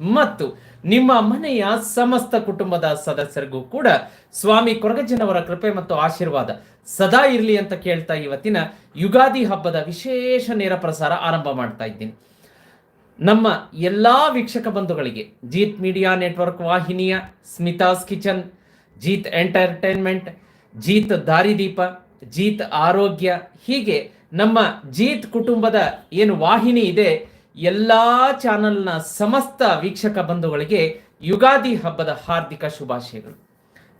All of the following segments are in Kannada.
ಮತ್ತು ನಿಮ್ಮ ಮನೆಯ ಸಮಸ್ತ ಕುಟುಂಬದ ಸದಸ್ಯರಿಗೂ ಕೂಡ ಸ್ವಾಮಿ ಕೊರಗಜ್ಜನವರ ಕೃಪೆ ಮತ್ತು ಆಶೀರ್ವಾದ ಸದಾ ಇರಲಿ ಅಂತ ಕೇಳ್ತಾ ಇವತ್ತಿನ ಯುಗಾದಿ ಹಬ್ಬದ ವಿಶೇಷ ನೇರ ಪ್ರಸಾರ ಆರಂಭ ಮಾಡ್ತಾ ಇದ್ದೀನಿ. ನಮ್ಮ ಎಲ್ಲಾ ವೀಕ್ಷಕ ಬಂಧುಗಳಿಗೆ ಜೀತ್ ಮೀಡಿಯಾ ನೆಟ್ವರ್ಕ್ ವಾಹಿನಿಯ ಸ್ಮಿತಾಸ್ ಕಿಚನ್, ಜೀತ್ ಎಂಟರ್ಟೈನ್ಮೆಂಟ್, ಜೀತ್ ದಾರಿದೀಪ, ಜೀತ್ ಆರೋಗ್ಯ ಹೀಗೆ ನಮ್ಮ ಜೀತ್ ಕುಟುಂಬದ ಏನು ವಾಹಿನಿ ಇದೆ ಎಲ್ಲಾ ಚಾನೆಲ್ನ ಸಮಸ್ತ ವೀಕ್ಷಕ ಬಂಧುಗಳಿಗೆ ಯುಗಾದಿ ಹಬ್ಬದ ಹಾರ್ದಿಕ ಶುಭಾಶಯಗಳು.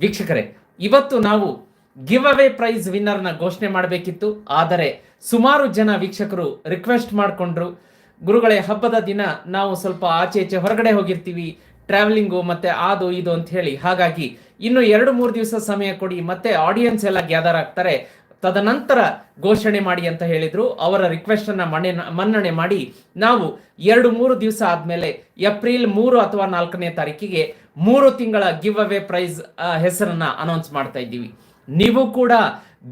ವೀಕ್ಷಕರೇ, ಇವತ್ತು ನಾವು ಗಿವ್ ಅವೇ ಪ್ರೈಸ್ ವಿನ್ನರ್ನ ಘೋಷಣೆ ಮಾಡಬೇಕಿತ್ತು. ಆದರೆ ಸುಮಾರು ಜನ ವೀಕ್ಷಕರು ರಿಕ್ವೆಸ್ಟ್ ಮಾಡಿಕೊಂಡ್ರು, ಗುರುಗಳೇ, ಹಬ್ಬದ ದಿನ ನಾವು ಸ್ವಲ್ಪ ಆಚೆ ಈಚೆ ಹೊರಗಡೆ ಹೋಗಿರ್ತೀವಿ, ಟ್ರಾವೆಲಿಂಗು ಮತ್ತೆ ಅದು ಇದು ಅಂತ ಹೇಳಿ. ಹಾಗಾಗಿ ಇನ್ನು ಎರಡು ಮೂರು ದಿವಸ ಸಮಯ ಕೊಡಿ, ಮತ್ತೆ ಆಡಿಯನ್ಸ್ ಎಲ್ಲ ಗ್ಯಾದರ್ ಆಗ್ತಾರೆ. ತದನಂತರ ಘೋಷಣೆ ಮಾಡಿ ಅಂತ ಹೇಳಿದ್ರು. ಅವರ ರಿಕ್ವೆಸ್ಟ್ ಅನ್ನ ಮನೆ ಮನ್ನಣೆ ಮಾಡಿ ನಾವು ಎರಡು, ಮೂರು ದಿವಸ ಆದ್ಮೇಲೆ ಏಪ್ರಿಲ್ ಮೂರು ಅಥವಾ ನಾಲ್ಕನೇ ತಾರೀಕಿಗೆ ಮೂರು ತಿಂಗಳ ಗಿವ್ ಅವೇ ಪ್ರೈಸ್ ಹೆಸರನ್ನ ಅನೌನ್ಸ್ ಮಾಡ್ತಾ ಇದ್ದೀವಿ. ನೀವು ಕೂಡ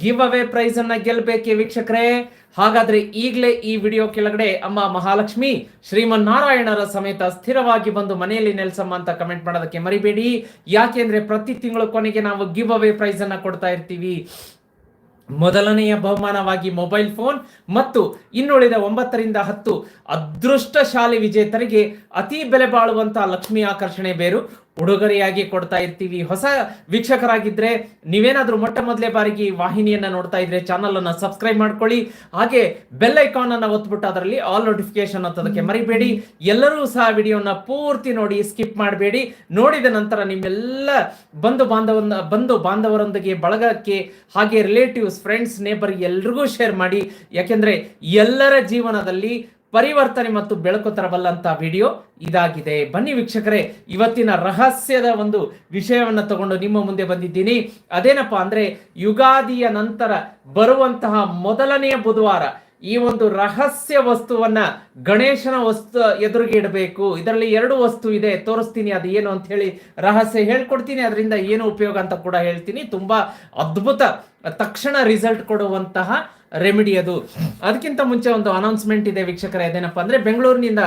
ಗಿವ್ ಅವೇ ಪ್ರೈಸ್ ಅನ್ನ ಗೆಲ್ಬೇಕೆ ವೀಕ್ಷಕರೇ. ಹಾಗಾದ್ರೆ ಈಗಲೇ ಈ ವಿಡಿಯೋ ಕೆಳಗಡೆ ಅಮ್ಮ ಮಹಾಲಕ್ಷ್ಮಿ ಶ್ರೀಮನ್ನಾರಾಯಣರ ಸಮೇತ ಸ್ಥಿರವಾಗಿ ಬಂದು ಮನೆಯಲ್ಲಿ ನೆಲೆಸಮ್ಮ ಅಂತ ಕಮೆಂಟ್ ಮಾಡೋದಕ್ಕೆ ಮರಿಬೇಡಿ. ಯಾಕೆಂದ್ರೆ ಪ್ರತಿ ತಿಂಗಳು ಕೊನೆಗೆ ನಾವು ಗಿವ್ ಅವೇ ಪ್ರೈಸ್ ಅನ್ನ ಕೊಡ್ತಾ ಇರ್ತೀವಿ. ಮೊದಲನೆಯ ಬಹುಮಾನವಾಗಿ ಮೊಬೈಲ್ ಫೋನ್ ಮತ್ತು ಇನ್ನುಳಿದ ಒಂಬತ್ತರಿಂದ ಹತ್ತು ಅದೃಷ್ಟಶಾಲಿ ವಿಜೇತರಿಗೆ ಅತಿ ಬೆಲೆ ಬಾಳುವಂತಹ ಲಕ್ಷ್ಮಿ ಆಕರ್ಷಣೆ ಬೇರು. ಉಡುಗೊರೆಯಾಗಿ ಕೊಡ್ತಾ ಇರ್ತೀವಿ. ಹೊಸ ವೀಕ್ಷಕರಾಗಿದ್ರೆ ನೀವೇನಾದ್ರೂ ಮೊಟ್ಟ ಮೊದಲೇ ಬಾರಿಗೆ ಈ ವಾಹಿನಿಯನ್ನ ನೋಡ್ತಾ ಇದ್ರೆ ಚಾನಲ್ ಅನ್ನ ಸಬ್ಸ್ಕ್ರೈಬ್ ಮಾಡ್ಕೊಳ್ಳಿ. ಹಾಗೆ ಬೆಲ್ ಐಕಾನ್ ಅನ್ನ ಒತ್ಬಿಟ್ಟು ಅದರಲ್ಲಿ ಆಲ್ ನೋಟಿಫಿಕೇಶನ್ ಅಂತದಕ್ಕೆ ಮರಿಬೇಡಿ. ಎಲ್ಲರೂ ಸಹ ವಿಡಿಯೋನ ಪೂರ್ತಿ ನೋಡಿ ಸ್ಕಿಪ್ ಮಾಡಬೇಡಿ. ನೋಡಿದ ನಂತರ ನಿಮ್ಮೆಲ್ಲ ಬಂಧು ಬಾಂಧವ ಬಂಧು ಬಾಂಧವರೊಂದಿಗೆ ಬಳಗಕ್ಕೆ ಹಾಗೆ ರಿಲೇಟಿವ್ಸ್ ಫ್ರೆಂಡ್ಸ್ ನೇಬರ್ ಎಲ್ರಿಗೂ ಶೇರ್ ಮಾಡಿ. ಯಾಕೆಂದ್ರೆ ಎಲ್ಲರ ಜೀವನದಲ್ಲಿ ಪರಿವರ್ತನೆ ಮತ್ತು ಬೆಳಕು ತರಬಲ್ಲಂತ ವಿಡಿಯೋ ಇದಾಗಿದೆ. ಬನ್ನಿ ವೀಕ್ಷಕರೇ, ಇವತ್ತಿನ ರಹಸ್ಯದ ಒಂದು ವಿಷಯವನ್ನು ತಗೊಂಡು ನಿಮ್ಮ ಮುಂದೆ ಬಂದಿದ್ದೀನಿ. ಅದೇನಪ್ಪಾ ಅಂದ್ರೆ, ಯುಗಾದಿಯ ನಂತರ ಬರುವಂತಹ ಮೊದಲನೆಯ ಬುಧವಾರ ಈ ಒಂದು ರಹಸ್ಯ ವಸ್ತುವನ್ನ ಗಣೇಶನ ವಸ್ತು ಎದುರಿಗೆ ಇಡಬೇಕು. ಇದರಲ್ಲಿ ಎರಡು ವಸ್ತು ಇದೆ, ತೋರಿಸ್ತೀನಿ. ಅದು ಏನು ಅಂತ ಹೇಳಿ ರಹಸ್ಯ ಹೇಳ್ಕೊಡ್ತೀನಿ. ಅದರಿಂದ ಏನು ಉಪಯೋಗ ಅಂತ ಕೂಡ ಹೇಳ್ತೀನಿ. ತುಂಬಾ ಅದ್ಭುತ ತಕ್ಷಣ ರಿಸಲ್ಟ್ ಕೊಡುವಂತಹ ರೆಮಿಡಿ ಅದು. ಅದಕ್ಕಿಂತ ಮುಂಚೆ ಒಂದು ಅನೌನ್ಸ್ಮೆಂಟ್ ಇದೆ ವೀಕ್ಷಕರ ಏನಪ್ಪಾ ಅಂದ್ರೆ ಬೆಂಗಳೂರಿನಿಂದ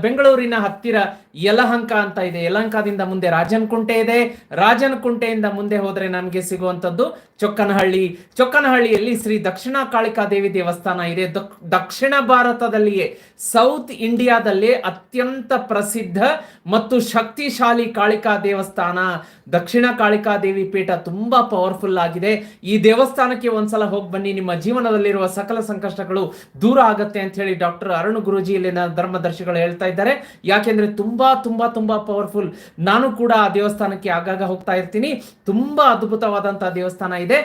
ಬೆಂಗಳೂರಿನ ಹತ್ತಿರ ಯಲಹಂಕ ಅಂತ ಇದೆ. ಯಲಹಂಕದಿಂದ ಮುಂದೆ ರಾಜನಕುಂಟೆ ಇದೆ. ರಾಜನಕುಂಟೆಯಿಂದ ಮುಂದೆ ಹೋದರೆ ನಮಗೆ ಸಿಗುವಂತದ್ದು ಚೊಕ್ಕನಹಳ್ಳಿ. ಚೊಕ್ಕನಹಳ್ಳಿಯಲ್ಲಿ ಶ್ರೀ ದಕ್ಷಿಣ ಕಾಳಿಕಾ ದೇವಿ ದೇವಸ್ಥಾನ ಇದೆ. ದಕ್- ದಕ್ಷಿಣ ಭಾರತದಲ್ಲಿಯೇ ಸೌತ್ ಇಂಡಿಯಾದಲ್ಲಿ ಅತ್ಯಂತ ಪ್ರಸಿದ್ಧ ಮತ್ತು ಶಕ್ತಿಶಾಲಿ ಕಾಳಿಕಾ ದೇವಸ್ಥಾನ. ದಕ್ಷಿಣ ಕಾಳಿಕಾ ದೇವಿ ಪೀಠ ತುಂಬಾ ಪವರ್ಫುಲ್ ಆಗಿದೆ. ಈ ದೇವಸ್ಥಾನಕ್ಕೆ ಒಂದ್ಸಲ ಹೋಗಿ ಬನ್ನಿ. ನಿಮ್ಮ ಜೀವನದಲ್ಲಿರುವ ಸಕಲ ಸಂಕಷ್ಟಗಳು ದೂರ ಆಗತ್ತೆ ಅಂತ ಹೇಳಿ ಡಾಕ್ಟರ್ ಅರುಣ್ ಗುರುಜಿ ಇಲ್ಲಿನ ಧರ್ಮದರ್ಶಿಗಳು ಹೇಳ್ತಾ ಇದ್ದಾರೆ. ಯಾಕೆಂದ್ರೆ ತುಂಬಾ ತುಂಬಾ ತುಂಬಾ ಪವರ್ಫುಲ್ ನಾನು ಕೂಡ ಆ ದೇವಸ್ಥಾನಕ್ಕೆ ಆಗಾಗ ಹೋಗ್ತಾ ಇರ್ತೀನಿ. ತುಂಬಾ ಅದ್ಭುತವಾದಂತಹ ದೇವಸ್ಥಾನ ಇದೆ.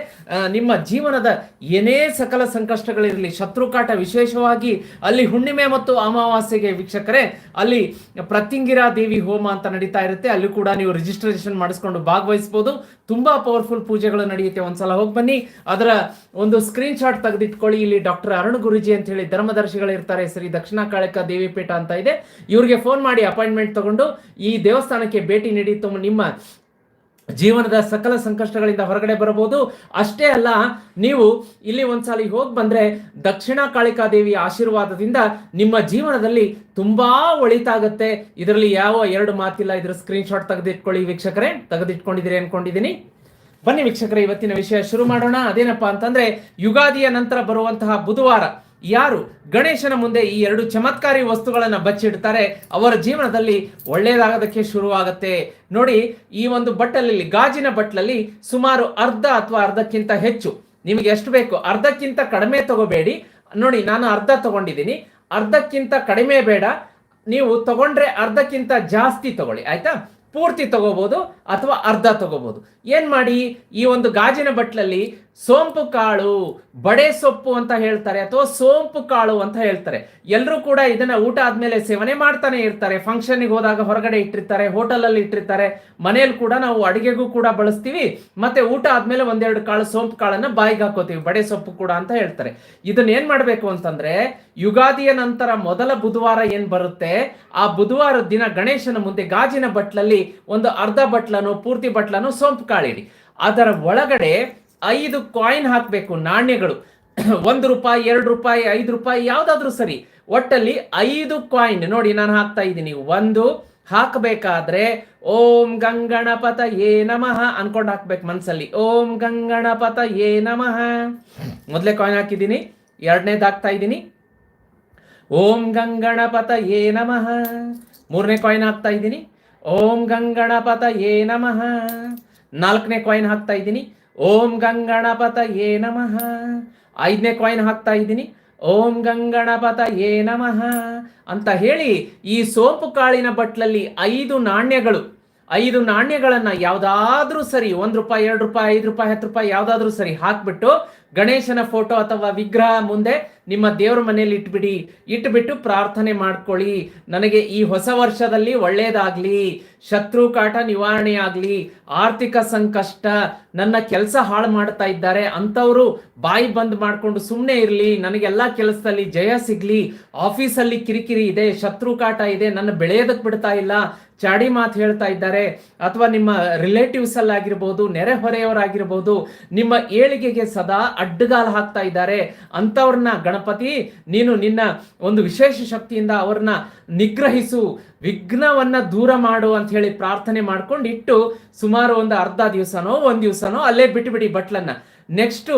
ನಿಮ್ಮ ಜೀವನದ ಏನೇ ಸಕಲ ಸಂಕಷ್ಟಗಳಿರಲಿ, ಶತ್ರುಕಾಟ ವಿಶೇಷವಾಗಿ ಅಲ್ಲಿ ಹುಣ್ಣಿಮೆ ಮತ್ತು ಅಮಾವಾಸ್ಯೆಗೆ ವೀಕ್ಷಕರೇ, ಅಲ್ಲಿ ಪ್ರತಿಂಗಿರಾ ದೇವಿ ಹೋಮ ಅಂತ ನಡೀತಾ ಇರುತ್ತೆ. ಅಲ್ಲಿ ಕೂಡ ನೀವು ರಿಜಿಸ್ಟ್ರೇಷನ್ ಮಾಡಿಸ್ಕೊಂಡು ಭಾಗವಹಿಸಬಹುದು. ತುಂಬಾ ಪವರ್ಫುಲ್ ಪೂಜೆಗಳು ನಡೆಯುತ್ತೆ. ಒಂದ್ಸಲ ಹೋಗಿ ಬನ್ನಿ. ಅದರ ಒಂದು ಸ್ಕ್ರೀನ್ ಶಾಟ್ ತೆಗೆದಿಟ್ಕೊಳ್ಳಿ. ಇಲ್ಲಿ ಡಾಕ್ಟರ್ ಅರುಣ್ ಗುರುಜಿ ಅಂತ ಹೇಳಿ ಧರ್ಮದರ್ಶಿಗಳು ಇರ್ತಾರೆ ಶ್ರೀ ದಕ್ಷಿಣ ಕಾಳಕ ದೇವಿ ಪೀಠ ಅಂತ ಇದೆ. ಇವ್ರಿಗೆ ಫೋನ್ ಮಾಡಿ ಅಪಾಯಿಂಟ್ಮೆಂಟ್ ತಗೊಂಡು ಈ ದೇವಸ್ಥಾನಕ್ಕೆ ಭೇಟಿ ನೀಡಿ. ನಿಮ್ಮ ಜೀವನದ ಸಕಲ ಸಂಕಷ್ಟಗಳಿಂದ ಹೊರಗಡೆ ಬರಬಹುದು. ಅಷ್ಟೇ ಅಲ್ಲ, ನೀವು ಇಲ್ಲಿ ಒಂದ್ಸಲಿ ಹೋಗಿ ಬಂದ್ರೆ ದಕ್ಷಿಣ ಕಾಳಿಕಾ ದೇವಿಯ ಆಶೀರ್ವಾದದಿಂದ ನಿಮ್ಮ ಜೀವನದಲ್ಲಿ ತುಂಬಾ ಒಳಿತಾಗತ್ತೆ. ಇದರಲ್ಲಿ ಯಾವ ಎರಡು ಮಾತಿಲ್ಲ, ಇದ್ರ ಸ್ಕ್ರೀನ್ ಶಾಟ್ ತೆಗೆದಿಟ್ಕೊಳ್ಳಿ ವೀಕ್ಷಕರೇ. ತೆಗೆದಿಟ್ಕೊಂಡಿದ್ದೀರಿ ಅನ್ಕೊಂಡಿದ್ದೀನಿ. ಬನ್ನಿ ವೀಕ್ಷಕರೇ, ಇವತ್ತಿನ ವಿಷಯ ಶುರು ಮಾಡೋಣ. ಅದೇನಪ್ಪಾ ಅಂತಂದ್ರೆ, ಯುಗಾದಿಯ ನಂತರ ಬರುವಂತಹ ಬುಧವಾರ. ಯಾರು ಗಣೇಶನ ಮುಂದೆ ಈ ಎರಡು ಚಮತ್ಕಾರಿ ವಸ್ತುಗಳನ್ನ ಬಚ್ಚಿಡ್ತಾರೆ? ಅವರ ಜೀವನದಲ್ಲಿ ಒಳ್ಳೆಯದಾಗೋದಕ್ಕೆ ಶುರುವಾಗತ್ತೆ. ನೋಡಿ, ಈ ಒಂದು ಬಟ್ಟಲಲ್ಲಿ, ಗಾಜಿನ ಬಟ್ಲಲ್ಲಿ ಸುಮಾರು ಅರ್ಧ ಅಥವಾ ಅರ್ಧಕ್ಕಿಂತ ಹೆಚ್ಚು. ನಿಮಗೆ ಎಷ್ಟು ಬೇಕು? ಅರ್ಧಕ್ಕಿಂತ ಕಡಿಮೆ ತಗೋಬೇಡಿ. ನೋಡಿ, ನಾನು ಅರ್ಧ ತಗೊಂಡಿದ್ದೀನಿ. ಅರ್ಧಕ್ಕಿಂತ ಕಡಿಮೆ ಬೇಡ. ನೀವು ತಗೊಂಡ್ರೆ ಅರ್ಧಕ್ಕಿಂತ ಜಾಸ್ತಿ ತಗೊಳ್ಳಿ, ಆಯ್ತಾ? ಪೂರ್ತಿ ತಗೋಬಹುದು ಅಥವಾ ಅರ್ಧ ತಗೋಬಹುದು ಏನ್ ಮಾಡಿ ಈ ಒಂದು ಗಾಜಿನ ಬಟ್ಲಲ್ಲಿ ಸೋಂಪು ಕಾಳು, ಬಡೆ ಸೊಪ್ಪು ಅಂತ ಹೇಳ್ತಾರೆ ಅಥವಾ ಸೋಂಪು ಕಾಳು ಅಂತ ಹೇಳ್ತಾರೆ. ಎಲ್ಲರೂ ಕೂಡ ಇದನ್ನ ಊಟ ಆದ್ಮೇಲೆ ಸೇವನೆ ಮಾಡ್ತಾನೆ ಇರ್ತಾರೆ. ಫಂಕ್ಷನ್ಗೆ ಹೋದಾಗ ಹೊರಗಡೆ ಇಟ್ಟಿರ್ತಾರೆ ಹೋಟೆಲ್ ಅಲ್ಲಿ ಇಟ್ಟಿರ್ತಾರೆ. ಮನೆಯಲ್ಲಿ ಕೂಡ ನಾವು ಅಡಿಗೆಗೂ ಕೂಡ ಬಳಸ್ತೀವಿ. ಮತ್ತೆ ಊಟ ಆದ್ಮೇಲೆ ಒಂದೆರಡು ಕಾಳು ಸೋಂಪು ಕಾಳನ್ನ ಬಾಯಿಗೆ ಹಾಕೋತೀವಿ. ಬಡೆ ಸೊಪ್ಪು ಕೂಡ ಅಂತ ಹೇಳ್ತಾರೆ. ಇದನ್ನ ಏನ್ ಮಾಡ್ಬೇಕು ಅಂತಂದ್ರೆ, ಯುಗಾದಿಯ ನಂತರ ಮೊದಲ ಬುಧವಾರ ಏನ್ ಬರುತ್ತೆ? ಆ ಬುಧವಾರ ದಿನ ಗಣೇಶನ ಮುಂದೆ ಗಾಜಿನ ಬಟ್ಲಲ್ಲಿ ಒಂದು ಅರ್ಧ ಬಟ್ಲನು, ಪೂರ್ತಿ ಬಟ್ಲನು ಸೋಂಪು ಕಾಳಿಡಿ ಅದರ ಒಳಗಡೆ ಐದು ಕಾಯಿನ್ ಹಾಕಬೇಕು, ನಾಣ್ಯಗಳು. ಒಂದು ರೂಪಾಯಿ, ಎರಡು ರೂಪಾಯಿ, ಐದು ರೂಪಾಯಿ, ಯಾವುದಾದ್ರೂ ಸರಿ. ಒಟ್ಟಲ್ಲಿ ಐದು ಕಾಯಿನ್ ನೋಡಿ, ನಾನು ಹಾಕ್ತಾ ಇದ್ದೀನಿ. ಒಂದು ಹಾಕಬೇಕಾದ್ರೆ, ಓಂ ಗಂಗಣಪತ ಏ ನಮಃ ಅನ್ಕೊಂಡು ಹಾಕ್ಬೇಕು ಮನಸ್ಸಲ್ಲಿ ಓಂ ಗಂಗಣಪತ ಏ ನಮಃ. ಮೊದಲೇ ಕಾಯಿನ್ ಹಾಕಿದ್ದೀನಿ. ಎರಡನೇದು ಹಾಕ್ತಾ ಇದ್ದೀನಿ. ಓಂ ಗಂಗಣಪತ ಏ ನಮಃ. ಮೂರನೇ ಕಾಯಿನ್ ಹಾಕ್ತಾ ಇದ್ದೀನಿ. ಓಂ ಗಂಗಣಪತ ಏ ನಮಃ. ನಾಲ್ಕನೇ ಕಾಯಿನ್ ಹಾಕ್ತಾ ಇದ್ದೀನಿ. ಓಂ ಗಂಗಣಪತ ಏ ನಮಃ. ಐದನೇ ಕಾಯಿನ್ ಹಾಕ್ತಾ ಇದ್ದೀನಿ. ಓಂ ಗಂಗಣಪತ ಏ ನಮಃ ಅಂತ ಹೇಳಿ ಈ ಸೋಂಪು ಕಾಳಿನ ಬಟ್ಲಲ್ಲಿ ಐದು ನಾಣ್ಯಗಳು. ಐದು ನಾಣ್ಯಗಳನ್ನು ಯಾವುದಾದ್ರೂ ಸರಿ ಒಂದು ರೂಪಾಯಿ, ಎರಡು ರೂಪಾಯಿ, ಐದು ರೂಪಾಯಿ, ಹತ್ತು ರೂಪಾಯಿ ಯಾವುದಾದ್ರೂ ಸರಿ ಹಾಕ್ಬಿಟ್ಟು ಗಣೇಶನ ಫೋಟೋ ಅಥವಾ ವಿಗ್ರಹ ಮುಂದೆ ನಿಮ್ಮ ದೇವ್ರ ಮನೆಯಲ್ಲಿ ಇಟ್ಬಿಡಿ. ಇಟ್ಬಿಟ್ಟು ಪ್ರಾರ್ಥನೆ ಮಾಡ್ಕೊಳ್ಳಿ. ನನಗೆ ಈ ಹೊಸ ವರ್ಷದಲ್ಲಿ ಒಳ್ಳೇದಾಗ್ಲಿ. ಶತ್ರು ಕಾಟ ನಿವಾರಣೆ ಆಗ್ಲಿ. ಆರ್ಥಿಕ ಸಂಕಷ್ಟ, ನನ್ನ ಕೆಲಸ ಹಾಳು ಮಾಡ್ತಾ ಇದ್ದಾರೆ. ಅಂಥವ್ರು ಬಾಯಿ ಬಂದ್ ಮಾಡ್ಕೊಂಡು ಸುಮ್ಮನೆ ಇರಲಿ. ನನಗೆಲ್ಲ ಕೆಲಸದಲ್ಲಿ ಜಯ ಸಿಗ್ಲಿ. ಆಫೀಸಲ್ಲಿ ಕಿರಿಕಿರಿ ಇದೆ, ಶತ್ರು ಕಾಟ ಇದೆ, ನನ್ನ ಬೆಳೆಯೋದಕ್ಕೆ ಬಿಡ್ತಾ ಇಲ್ಲ. ಚಾಡಿ ಮಾತು ಹೇಳ್ತಾ ಇದ್ದಾರೆ. ಅಥವಾ ನಿಮ್ಮ ರಿಲೇಟಿವ್ಸ್ ಅಲ್ಲಾಗಿರ್ಬೋದು, ನೆರೆಹೊರೆಯವರಾಗಿರ್ಬೋದು, ನಿಮ್ಮ ಏಳಿಗೆಗೆ ಸದಾ ಅಡ್ಡಗಾಲ ಹಾಕ್ತಾ ಇದ್ದಾರೆ. ಅಂಥವ್ರನ್ನ ಗಣಪತಿ ನೀನು ನಿನ್ನ ಒಂದು ವಿಶೇಷ ಶಕ್ತಿಯಿಂದ ಅವ್ರನ್ನ ನಿಗ್ರಹಿಸು. ವಿಘ್ನವನ್ನ ದೂರ ಮಾಡು ಅಂತ ಹೇಳಿ ಪ್ರಾರ್ಥನೆ ಮಾಡ್ಕೊಂಡು ಇಟ್ಟು ಸುಮಾರು ಒಂದು ಅರ್ಧ ದಿವಸನೋ, ಒಂದ್ ದಿವಸನೋ ಅಲ್ಲೇ ಬಿಟ್ಬಿಡಿ ಬಟ್ಲನ್ನ. ನೆಕ್ಸ್ಟು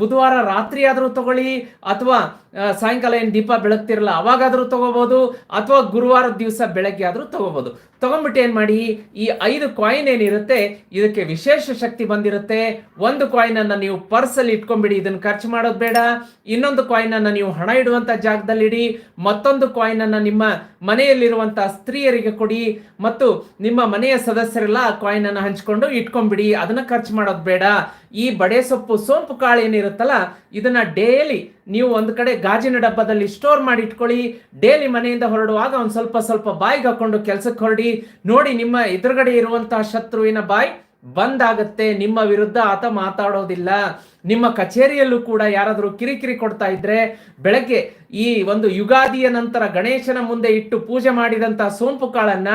ಬುಧವಾರ ರಾತ್ರಿ ಆದರೂ ತಗೊಳ್ಳಿ, ಅಥವಾ ಸಾಯಂಕಾಲ ಏನು ದೀಪ ಬೆಳಗ್ತಿರಲ್ಲ, ಅವಾಗಾದರೂ ತಗೋಬಹುದು ಅಥವಾ ಗುರುವಾರದ ದಿವಸ ಬೆಳಗ್ಗೆ ಆದರೂ ತಗೋಬಹುದು ತಗೊಂಡ್ಬಿಟ್ಟು ಏನು ಮಾಡಿ, ಈ ಐದು ಕಾಯಿನ್ ಏನಿರುತ್ತೆ, ಇದಕ್ಕೆ ವಿಶೇಷ ಶಕ್ತಿ ಬಂದಿರುತ್ತೆ. ಒಂದು ಕಾಯಿನ್ ಅನ್ನ ನೀವು ಪರ್ಸಲ್ಲಿ ಇಟ್ಕೊಂಡ್ಬಿಡಿ ಇದನ್ನು ಖರ್ಚು ಮಾಡೋದು ಬೇಡ. ಇನ್ನೊಂದು ಕಾಯಿನ್ ಅನ್ನ ನೀವು ಹಣ ಇಡುವಂತ ಜಾಗದಲ್ಲಿ ಇಡಿ ಮತ್ತೊಂದು ಕಾಯಿನ್ ಅನ್ನ ನಿಮ್ಮ ಮನೆಯಲ್ಲಿರುವಂತಹ ಸ್ತ್ರೀಯರಿಗೆ ಕೊಡಿ ಮತ್ತು ನಿಮ್ಮ ಮನೆಯ ಸದಸ್ಯರೆಲ್ಲ ಆ ಕಾಯಿನ್ ಅನ್ನ ಹಂಚ್ಕೊಂಡು ಇಟ್ಕೊಂಡ್ಬಿಡಿ. ಅದನ್ನ ಖರ್ಚು ಮಾಡೋದು ಬೇಡ. ಈ ಬಡೆ ಸೊಪ್ಪು ಸೋಂಪು ಕಾಳು ಏನಿರುತ್ತಲ್ಲ ಇದನ್ನ ಡೈಲಿ ನೀವು ಒಂದು ಕಡೆ ಗಾಜಿನ ಡಬ್ಬದಲ್ಲಿ ಸ್ಟೋರ್ ಮಾಡಿ ಇಟ್ಕೊಳ್ಳಿ. ಡೇಲಿ ಮನೆಯಿಂದ ಹೊರಡುವಾಗ ಒಂದು ಸ್ವಲ್ಪ ಸ್ವಲ್ಪ ಬಾಯಿಗೆ ಹಾಕೊಂಡು ಕೆಲಸಕ್ಕೆ ಹೊರಡಿ. ನೋಡಿ ನಿಮ್ಮ ಎದುರುಗಡೆ ಇರುವಂತಹ ಶತ್ರುವಿನ ಬಾಯಿ ಬಂದಾಗತ್ತೆ, ನಿಮ್ಮ ವಿರುದ್ಧ ಆತ ಮಾತಾಡೋದಿಲ್ಲ. ನಿಮ್ಮ ಕಚೇರಿಯಲ್ಲೂ ಕೂಡ ಯಾರಾದರೂ ಕಿರಿಕಿರಿ ಕೊಡ್ತಾ ಇದ್ರೆ, ಬೆಳಗ್ಗೆ ಈ ಒಂದು ಯುಗಾದಿಯ ನಂತರ ಗಣೇಶನ ಮುಂದೆ ಇಟ್ಟು ಪೂಜೆ ಮಾಡಿದಂತಹ ಸೋಂಪು ಕಾಳನ್ನ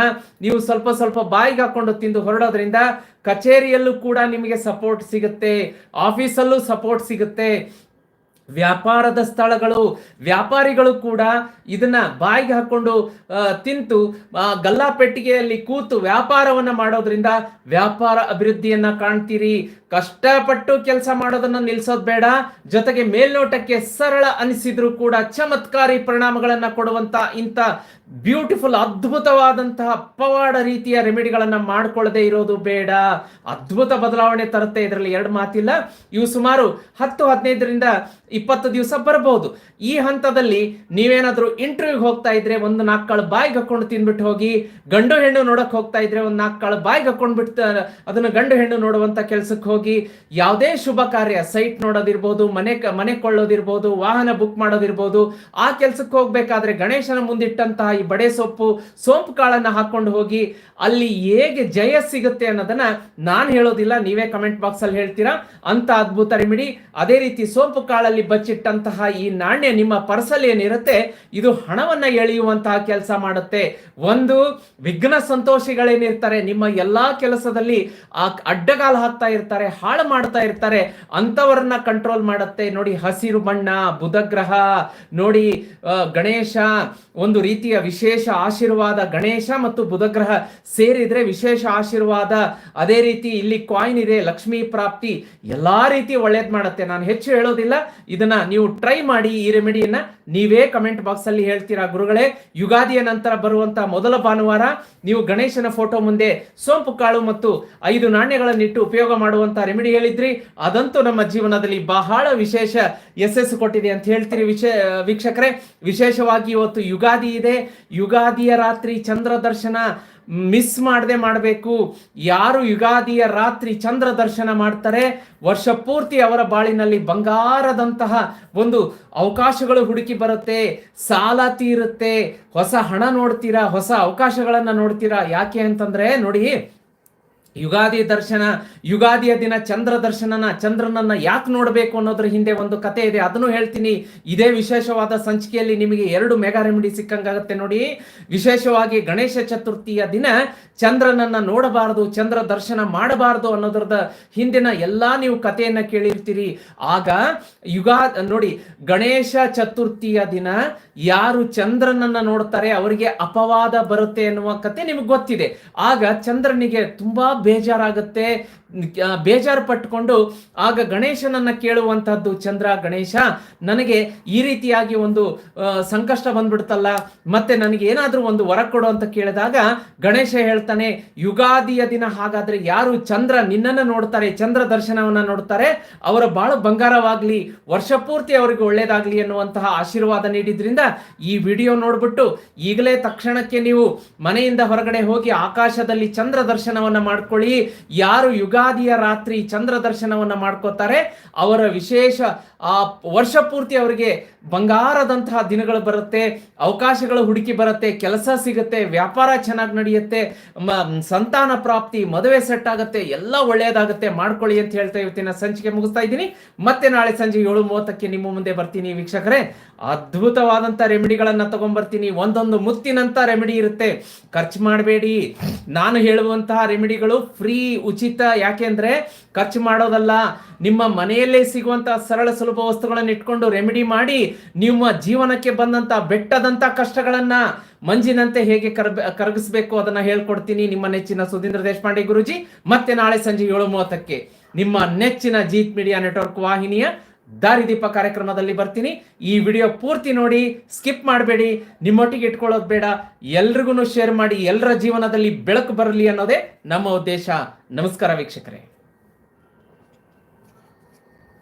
ನೀವು ಸ್ವಲ್ಪ ಸ್ವಲ್ಪ ಬಾಯಿಗೆ ಹಾಕೊಂಡು ತಿಂದು ಹೊರಡೋದ್ರಿಂದ ಕಚೇರಿಯಲ್ಲೂ ಕೂಡ ನಿಮಗೆ ಸಪೋರ್ಟ್ ಸಿಗುತ್ತೆ, ಆಫೀಸಲ್ಲೂ ಸಪೋರ್ಟ್ ಸಿಗುತ್ತೆ. ವ್ಯಾಪಾರದ ಸ್ಥಳಗಳು, ವ್ಯಾಪಾರಿಗಳು ಕೂಡ ಇದನ್ನ ಬಾಯಿಗೆ ಹಾಕೊಂಡು ತಿಂತು ಗಲ್ಲಾ ಗಲ್ಲಾಪೆಟ್ಟಿಗೆಯಲ್ಲಿ ಕೂತು ವ್ಯಾಪಾರವನ್ನ ಮಾಡೋದ್ರಿಂದ ವ್ಯಾಪಾರ ಅಭಿವೃದ್ಧಿಯನ್ನ ಕಾಣ್ತೀರಿ. ಕಷ್ಟಪಟ್ಟು ಕೆಲಸ ಮಾಡೋದನ್ನ ನಿಲ್ಸೋದ್ ಬೇಡ. ಜೊತೆಗೆ ಮೇಲ್ನೋಟಕ್ಕೆ ಸರಳ ಅನಿಸಿದ್ರು ಕೂಡ ಚಮತ್ಕಾರಿ ಪರಿಣಾಮಗಳನ್ನ ಕೊಡುವಂತ ಇಂಥ ಬ್ಯೂಟಿಫುಲ್, ಅದ್ಭುತವಾದಂತಹ ಅಪ್ಪವಾಡ ರೀತಿಯ ರೆಮಿಡಿಗಳನ್ನ ಮಾಡ್ಕೊಳ್ಳದೆ ಇರೋದು ಬೇಡ. ಅದ್ಭುತ ಬದಲಾವಣೆ ತರುತ್ತೆ ಇದರಲ್ಲಿ ಎರಡು ಮಾತಿಲ್ಲ. ಇವು ಸುಮಾರು ಹತ್ತು, ಹದಿನೈದರಿಂದ ಇಪ್ಪತ್ತು ದಿವಸ ಬರಬಹುದು. ಈ ಹಂತದಲ್ಲಿ ನೀವೇನಾದ್ರು ಇಂಟರ್ವ್ಯೂಗೆ ಹೋಗ್ತಾ ಇದ್ರೆ ಒಂದು ನಾಲ್ಕು ಕಾಳು ಬಾಯಿಗೆ ಹಾಕೊಂಡು ತಿನ್ಬಿಟ್ಟು ಹೋಗಿ, ಗಂಡು ಹೆಣ್ಣು ನೋಡಕ್ ಹೋಗ್ತಾ ಇದ್ರೆ ಒಂದು ನಾಲ್ಕು ಕಾಳು ಬಾಯಿಗೆ ಹಾಕೊಂಡ್ಬಿಟ್ಟು ಅದನ್ನ ಗಂಡು ಹೆಣ್ಣು ನೋಡುವಂತ ಕೆಲ್ಸಕ್ಕೆ ಹೋಗಿ, ಯಾವುದೇ ಶುಭ ಕಾರ್ಯ, ಸೈಟ್ ನೋಡೋದಿರ್ಬೋದು, ಮನೆ ಮನೆ ಕೊಳ್ಳೋದಿರ್ಬೋದು, ವಾಹನ ಬುಕ್ ಮಾಡೋದಿರ್ಬೋದು, ಆ ಕೆಲ್ಸಕ್ಕೆ ಹೋಗ್ಬೇಕಾದ್ರೆ ಗಣೇಶನ ಮುಂದಿಟ್ಟಂತಹ ಬಡೆ ಸೊಪ್ಪು, ಸೋಂಪು ಕಾಳನ್ನ ಹಾಕೊಂಡು ಹೋಗಿ ಅಲ್ಲಿ ಹೇಗೆ ಜಯ ಸಿಗುತ್ತೆ ಅನ್ನೋದನ್ನ ನಾನು ಹೇಳೋದಿಲ್ಲ, ನೀವೇ ಕಮೆಂಟ್ ಬಾಕ್ಸ್ ಅಲ್ಲಿ ಹೇಳ್ತೀರಾ? ಅಂತ ಅದ್ಭುತ ರೆಮಿಡಿ ಅದೇ ರೀತಿ ಸೋಂಪು ಕಾಳಲ್ಲಿ ಬಚ್ಚಿಟ್ಟಂತಹ ಈ ನಾಣ್ಯ ನಿಮ್ಮ ಪರ್ಸಲ್ ಏನಿರುತ್ತೆ, ಇದು ಹಣವನ್ನ ಎಳೆಯುವಂತಹ ಕೆಲಸ ಮಾಡುತ್ತೆ. ಒಂದು, ವಿಘ್ನ ಸಂತೋಷಿಗಳೇನಿರ್ತಾರೆ, ನಿಮ್ಮ ಎಲ್ಲಾ ಕೆಲಸದಲ್ಲಿ ಆ ಅಡ್ಡಗಾಲ ಹಾಕ್ತಾ ಇರ್ತಾರೆ, ಹಾಳು ಮಾಡ್ತಾ ಇರ್ತಾರೆ, ಅಂತವರನ್ನ ಕಂಟ್ರೋಲ್ ಮಾಡುತ್ತೆ. ನೋಡಿ, ಹಸಿರು ಬಣ್ಣ, ಬುಧಗ್ರಹ, ನೋಡಿ ಗಣೇಶ, ಒಂದು ರೀತಿಯ ವಿಶೇಷ ಆಶೀರ್ವಾದ ಗಣೇಶ ಮತ್ತು ಬುಧಗ್ರಹ ಸೇರಿದ್ರೆ ವಿಶೇಷ ಆಶೀರ್ವಾದ. ಅದೇ ರೀತಿ ಇಲ್ಲಿ ಕಾಯಿನ್ ಇದೆ, ಲಕ್ಷ್ಮೀ ಪ್ರಾಪ್ತಿ, ಎಲ್ಲಾ ರೀತಿ ಒಳ್ಳೇದ್ ಮಾಡುತ್ತೆ. ನಾನು ಹೆಚ್ಚು ಹೇಳೋದಿಲ್ಲ, ಇದನ್ನ ನೀವು ಟ್ರೈ ಮಾಡಿ ಈ ರೆಮಿಡಿಯನ್ನ ನೀವೇ ಕಮೆಂಟ್ ಬಾಕ್ಸ್ ಅಲ್ಲಿ ಹೇಳ್ತೀರಾ ಗುರುಗಳೇ, ಯುಗಾದಿಯ ನಂತರ ಬರುವಂತ ಮೊದಲ ಭಾನುವಾರ ನೀವು ಗಣೇಶನ ಫೋಟೋ ಮುಂದೆ ಸೋಂಪು, ಕಾಳು ಮತ್ತು ಐದು ನಾಣ್ಯಗಳನ್ನಿಟ್ಟು ಉಪಯೋಗ ಮಾಡುವಂತ ರೆಮಿಡಿ ಹೇಳಿದ್ರಿ. ಅದಂತೂ ನಮ್ಮ ಜೀವನದಲ್ಲಿ ಬಹಳ ವಿಶೇಷ ಯಶಸ್ಸು ಕೊಟ್ಟಿದೆ ಅಂತ ಹೇಳ್ತೀರಿ ವಿಶೇ ವೀಕ್ಷಕರೇ. ವಿಶೇಷವಾಗಿ ಇವತ್ತು ಯುಗಾದಿ ಇದೆ. ಯುಗಾದಿಯ ರಾತ್ರಿ ಚಂದ್ರ ದರ್ಶನ ಮಿಸ್ ಮಾಡದೆ ಮಾಡಬೇಕು. ಯಾರು ಯುಗಾದಿಯ ರಾತ್ರಿ ಚಂದ್ರ ದರ್ಶನ ಮಾಡ್ತಾರೆ? ವರ್ಷ ಪೂರ್ತಿ ಅವರ ಬಾಳಿನಲ್ಲಿ ಬಂಗಾರದಂತಹ ಒಂದು ಅವಕಾಶಗಳು ಹುಡುಕಿ ಬರುತ್ತೆ. ಸಾಲ ತೀರುತ್ತೆ. ಹೊಸ ಹಣ ನೋಡ್ತೀರಾ? ಹೊಸ ಅವಕಾಶಗಳನ್ನ ನೋಡ್ತೀರಾ? ಯಾಕೆ ಅಂತಂದ್ರೆ ನೋಡಿ ಯುಗಾದಿ ದರ್ಶನ, ಯುಗಾದಿಯ ದಿನ ಚಂದ್ರ ದರ್ಶನನ, ಚಂದ್ರನನ್ನ ಯಾಕೆ ನೋಡಬೇಕು ಅನ್ನೋದ್ರ ಹಿಂದೆ ಒಂದು ಕತೆ ಇದೆ. ಅದನ್ನು ಹೇಳ್ತೀನಿ. ಇದೇ ವಿಶೇಷವಾದ ಸಂಚಿಕೆಯಲ್ಲಿ ನಿಮಗೆ ಎರಡು ಮೆಗಾ ರೆಮಿಡಿ ಸಿಕ್ಕಂಗಾಗತ್ತೆ ನೋಡಿ. ವಿಶೇಷವಾಗಿ ಗಣೇಶ ಚತುರ್ಥಿಯ ದಿನ ಚಂದ್ರನನ್ನ ನೋಡಬಾರದು, ಚಂದ್ರ ದರ್ಶನ ಮಾಡಬಾರದು ಅನ್ನೋದ್ರದ ಹಿಂದಿನ ಎಲ್ಲಾ ನೀವು ಕಥೆಯನ್ನ ಕೇಳಿರ್ತೀರಿ. ಆಗ ಯುಗಾ, ನೋಡಿ, ಗಣೇಶ ಚತುರ್ಥಿಯ ದಿನ ಯಾರು ಚಂದ್ರನನ್ನ ನೋಡ್ತಾರೆ, ಅವರಿಗೆ ಅಪವಾದ ಬರುತ್ತೆ ಎನ್ನುವ ಕತೆ ನಿಮಗೆ ಗೊತ್ತಿದೆ. ಆಗ ಚಂದ್ರನಿಗೆ ತುಂಬಾ ಬೇಜಾರಾಗುತ್ತೆ. ಬೇಜಾರು ಪಟ್ಕೊಂಡು ಆಗ ಗಣೇಶನನ್ನ ಕೇಳುವಂತಹದ್ದು, ಚಂದ್ರ, ಗಣೇಶ, ನನಗೆ ಈ ರೀತಿಯಾಗಿ ಒಂದು ಸಂಕಷ್ಟ ಬಂದ್ಬಿಡ್ತಲ್ಲ, ಮತ್ತೆ ನನಗೆ ಏನಾದರೂ ಒಂದು ವರ ಕೊಡು ಅಂತ ಕೇಳಿದಾಗ ಗಣೇಶ ಹೇಳ್ತಾನೆ, ಯುಗಾದಿಯ ದಿನ ಹಾಗಾದ್ರೆ ಯಾರು ಚಂದ್ರ ನಿನ್ನನ್ನ ನೋಡ್ತಾರೆ, ಚಂದ್ರ ದರ್ಶನವನ್ನ ನೋಡ್ತಾರೆ? ಅವರ ಬಾಳು ಬಂಗಾರವಾಗ್ಲಿ, ವರ್ಷ ಪೂರ್ತಿ ಅವರಿಗೆ ಒಳ್ಳೇದಾಗ್ಲಿ ಎನ್ನುವಂತಹ ಆಶೀರ್ವಾದ ನೀಡಿದ್ರಿಂದ ಈ ವಿಡಿಯೋ ನೋಡ್ಬಿಟ್ಟು ಈಗಲೇ ತಕ್ಷಣಕ್ಕೆ ನೀವು ಮನೆಯಿಂದ ಹೊರಗಡೆ ಹೋಗಿ ಆಕಾಶದಲ್ಲಿ ಚಂದ್ರ ದರ್ಶನವನ್ನ ಮಾಡ್ಕೊಳ್ಳಿ. ಯಾರು ಯುಗಾದಿಯ ರಾತ್ರಿ ಚಂದ್ರ ದರ್ಶನವನ್ನು ಮಾಡ್ಕೋತಾರೆ ಅವರ ವಿಶೇಷ ಆ ವರ್ಷ ಪೂರ್ತಿ ಅವರಿಗೆ ಬಂಗಾರದಂತಹ ದಿನಗಳು ಬರುತ್ತೆ, ಅವಕಾಶಗಳು ಹುಡುಕಿ ಬರುತ್ತೆ, ಕೆಲಸ ಸಿಗುತ್ತೆ, ವ್ಯಾಪಾರ ಚೆನ್ನಾಗಿ ನಡೆಯುತ್ತೆ ಸಂತಾನ ಪ್ರಾಪ್ತಿ, ಮದುವೆ ಸೆಟ್ ಆಗುತ್ತೆ, ಎಲ್ಲ ಒಳ್ಳೆಯದಾಗುತ್ತೆ ಮಾಡ್ಕೊಳ್ಳಿ ಅಂತ ಹೇಳ್ತಾ ಇವತ್ತಿನ ಸಂಚಿಕೆ ಮುಗಿಸ್ತಾ ಇದ್ದೀನಿ. ಮತ್ತೆ ನಾಳೆ ಸಂಜೆ ಏಳು ಮೂವತ್ತಕ್ಕೆ ನಿಮ್ಮ ಮುಂದೆ ಬರ್ತೀನಿ ವೀಕ್ಷಕರೇ. ಅದ್ಭುತವಾದಂತ ರೆಮಿಡಿಗಳನ್ನ ತಗೊಂಡ್ಬರ್ತೀನಿ ಒಂದೊಂದು ಮುತ್ತಿನಂತ ರೆಮಿಡಿ ಇರುತ್ತೆ. ಖರ್ಚು ಮಾಡಬೇಡಿ. ನಾನು ಹೇಳುವಂತಹ ರೆಮಿಡಿಗಳು ಫ್ರೀ, ಉಚಿತ. ಯಾಕೆಂದ್ರೆ ಖರ್ಚು ಮಾಡೋದಲ್ಲ. ನಿಮ್ಮ ಮನೆಯಲ್ಲೇ ಸಿಗುವಂತಹ ಸರಳ ಸುಲಭ ವಸ್ತುಗಳನ್ನು ಇಟ್ಕೊಂಡು ರೆಮಿಡಿ ಮಾಡಿ ನಿಮ್ಮ ಜೀವನಕ್ಕೆ ಬಂದಂತ ಬೆಟ್ಟದಂತ ಕಷ್ಟಗಳನ್ನ ಮಂಜಿನಂತೆ ಹೇಗೆ ಕರಗಿಸಬೇಕು ಕರಗಿಸ್ಬೇಕು ಅದನ್ನ ಹೇಳ್ಕೊಡ್ತೀನಿ ನಿಮ್ಮ ನೆಚ್ಚಿನ ಸುಧೀಂದ್ರ ದೇಶಪಾಂಡೆ ಗುರುಜಿ. ಮತ್ತೆ ನಾಳೆ ಸಂಜೆ ಏಳು ಮೂವತ್ತಕ್ಕೆ ನಿಮ್ಮ ನೆಚ್ಚಿನ ಜೀತ್ ಮೀಡಿಯಾ ನೆಟ್ವರ್ಕ್ ವಾಹಿನಿಯ ದಾರಿದೀಪ ಕಾರ್ಯಕ್ರಮದಲ್ಲಿ ಬರ್ತೀನಿ. ಈ ವಿಡಿಯೋ ಪೂರ್ತಿ ನೋಡಿ, ಸ್ಕಿಪ್ ಮಾಡಬೇಡಿ, ನಿಮ್ಮೊಟ್ಟಿಗೆ ಇಟ್ಕೊಳ್ಳೋದು ಬೇಡ ಎಲ್ರಿಗೂ ಶೇರ್ ಮಾಡಿ ಎಲ್ಲರ ಜೀವನದಲ್ಲಿ ಬೆಳಕು ಬರಲಿ ಅನ್ನೋದೇ ನಮ್ಮ ಉದ್ದೇಶ. ನಮಸ್ಕಾರ ವೀಕ್ಷಕರೇ.